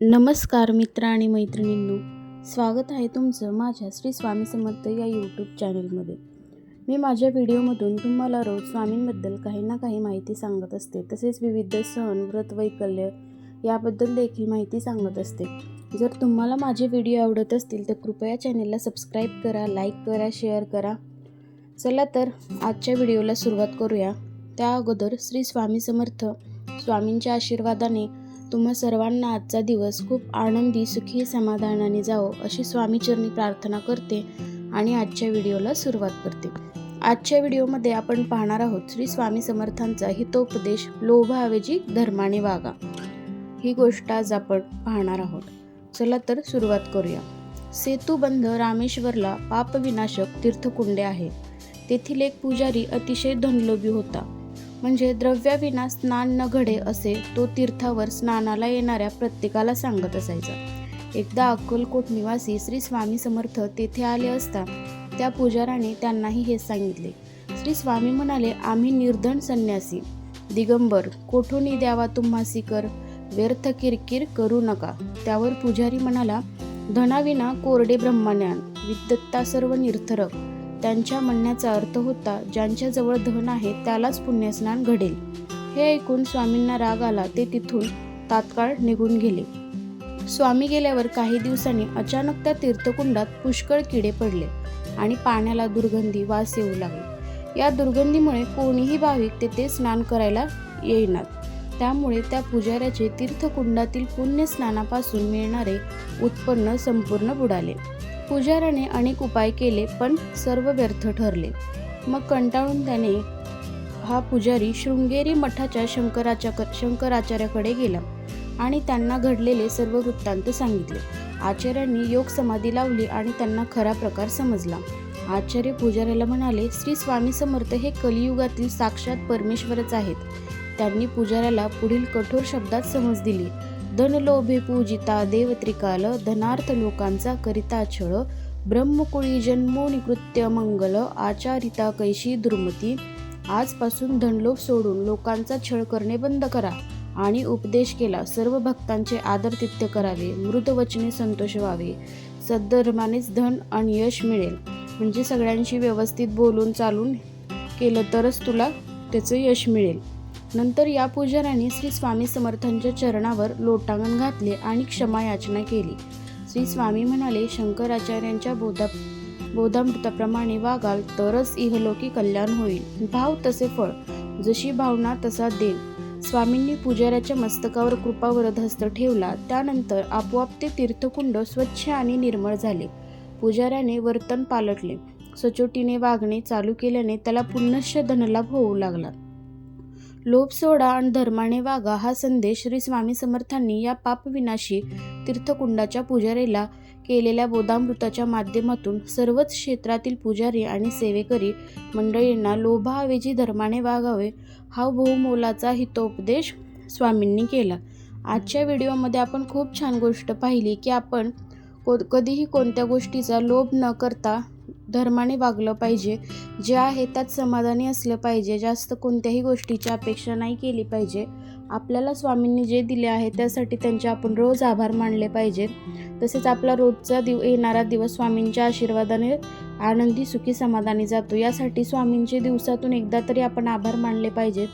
नमस्कार मित्र आणि मैत्रिणींनो स्वागत आहे तुमचं माझ्या श्री स्वामी समर्थ या यूट्यूब चॅनलमध्ये मी माझ्या व्हिडिओमधून तुम्हाला रोज स्वामींबद्दल काही ना काही माहिती सांगत असते तसेच विविध सण व्रत वैकल्य याबद्दल देखील माहिती सांगत असते. जर तुम्हाला माझे व्हिडिओ आवडत असतील तर कृपया चॅनलला सबस्क्राईब करा लाईक करा शेअर करा. चला तर आजच्या व्हिडिओला सुरुवात करूया. त्या अगोदर श्री स्वामी समर्थ स्वामींच्या आशीर्वादाने तुम्हा सर्वांना आजचा दिवस खूप आनंदी सुखी समाधानाने जावो अशी स्वामीचरणी प्रार्थना करते आणि आजच्या व्हिडिओला सुरुवात करते. आजच्या व्हिडिओमध्ये आपण पाहणार आहोत श्री स्वामी समर्थांचा हितोपदेश लोभाऐवजी धर्माने वागा. ही गोष्ट आज आपण पाहणार आहोत. चला तर सुरुवात करूया. सेतुबंध रामेश्वरला पापविनाशक तीर्थकुंडे आहे. तेथील एक पुजारी अतिशय धनलोभी होता. म्हणजे द्रव्याविना स्नान न घडे असे तो तीर्थावर स्नानाला येणाऱ्या प्रत्येकाला सांगत असायचा. एकदा अक्कलकोट निवासी श्री स्वामी समर्थ तेथे आले असता त्या पुजाराने त्यांनाही हे सांगितले. श्री स्वामी म्हणाले आम्ही निर्धन संन्यासी. दिगंबर कोठूनही द्यावा तुम्हासी कर. व्यर्थ किरकिर करू नका. त्यावर पुजारी म्हणाला धनाविना कोरडे ब्रह्मज्ञान विद्वत्ता सर्व निर्थरक त्यांच्या म्हणण्याचा अर्थ होता ज्यांच्याजवळ धन आहे त्यालाच पुण्यस्नान घडेल. हे ऐकून स्वामींना राग आला ते तिथून तात्काळ निघून गेले. स्वामी गेल्यावर काही दिवसांनी अचानक त्या तीर्थकुंडात पुष्कळ किडे पडले आणि पाण्याला दुर्गंधी वास येऊ लागले. या दुर्गंधीमुळे कोणीही भाविक तेथे स्नान करायला येईनात त्यामुळे त्या पुजाऱ्याचे तीर्थकुंडातील पुण्यस्नानापासून मिळणारे उत्पन्न संपूर्ण बुडाले. पुजाऱ्याने अनेक उपाय केले पण सर्व व्यर्थ ठरले. मग कंटाळून त्याने हा पुजारी शृंगेरी मठाच्या शंकराच्या शंकराचार्याकडे गेला आणि त्यांना घडलेले सर्व वृत्तांत सांगितले. आचार्यांनी योग समाधी लावली आणि त्यांना खरा प्रकार समजला. आचार्य पुजाऱ्याला म्हणाले श्री स्वामी समर्थ हे कलियुगातील साक्षात परमेश्वरच आहेत. त्यांनी पुजाऱ्याला पुढील कठोर शब्दात समज दिली. धनलोभे पूजिता देवत्रिकाल धनार्थ लोकांचा करिता छळ ब्रह्मकुळी जन्मो निकृत्य मंगल आचारिता कैशी दुर्मती. आजपासून धनलोभ सोडून लोकांचा छळ करणे बंद करा आणि उपदेश केला. सर्व भक्तांचे आदरतिथ्य करावे. मृतवचने संतोष व्हावे. सद्धर्मानेच धन आणि यश मिळेल. म्हणजे सगळ्यांशी व्यवस्थित बोलून चालून केलं तरच तुला त्याचं यश मिळेल. नंतर या पुजाऱ्याने श्री स्वामी समर्थांच्या चरणावर लोटांगण घातले आणि क्षमा याचना केली. श्री स्वामी म्हणाले शंकराचार्यांच्या बोधा बोधामृताप्रमाणे वागाल तरच इहलोकी कल्याण होईल. भाव तसे फळ. जशी भावना तसा देव स्वामींनी पुजाऱ्याच्या मस्तकावर कृपावरद हस्त ठेवला. त्यानंतर आपोआप ते तीर्थकुंड स्वच्छ आणि निर्मळ झाले. पुजाऱ्याने वर्तन पालटले. सचोटीने वागणे चालू केल्याने त्याला पुनश्च धनलाभ होऊ लागला. लोभ सोडा आणि धर्माने वागा हा संदेश श्री स्वामी समर्थांनी या पापविनाशी तीर्थकुंडाच्या पुजारीला केलेल्या बोधामृताच्या माध्यमातून सर्वच क्षेत्रातील पुजारी आणि सेवेकरी मंडळींना लोभाऐवजी धर्माने वागावे हा बहुमोलाचा हितोपदेश स्वामींनी केला. आजच्या व्हिडिओमध्ये आपण खूप छान गोष्ट पाहिली की आपण को कधीही कोणत्या गोष्टीचा लोभ न करता धर्माने वागलं पाहिजे. जे आहे त्यात समाधानी असलं पाहिजे. जास्त कोणत्याही गोष्टीची अपेक्षा नाही केली पाहिजे. आपल्याला स्वामींनी जे दिले आहे त्यासाठी त्यांचे आपण रोज आभार मानले पाहिजेत तसेच आपला रोजचा दिव येणारा दिवस स्वामींच्या आशीर्वादाने आनंदी सुखी समाधानी जातो. यासाठी स्वामींचे दिवसातून एकदा तरी आपण आभार मानले पाहिजेत.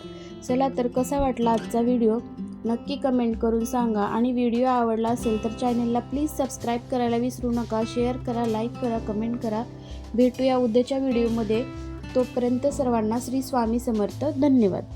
चला तर कसा वाटला आजचा व्हिडिओ? नक्की कमेंट करून सांगा. आणि व्हिडिओ आवडला असेल तर चॅनलला प्लीज सबस्क्राईब करायला विसरू नका. शेअर करा लाईक करा कमेंट करा. भेटूया उद्याच्या व्हिडिओमध्ये. तोपर्यंत सर्वांना श्री स्वामी समर्थ. धन्यवाद.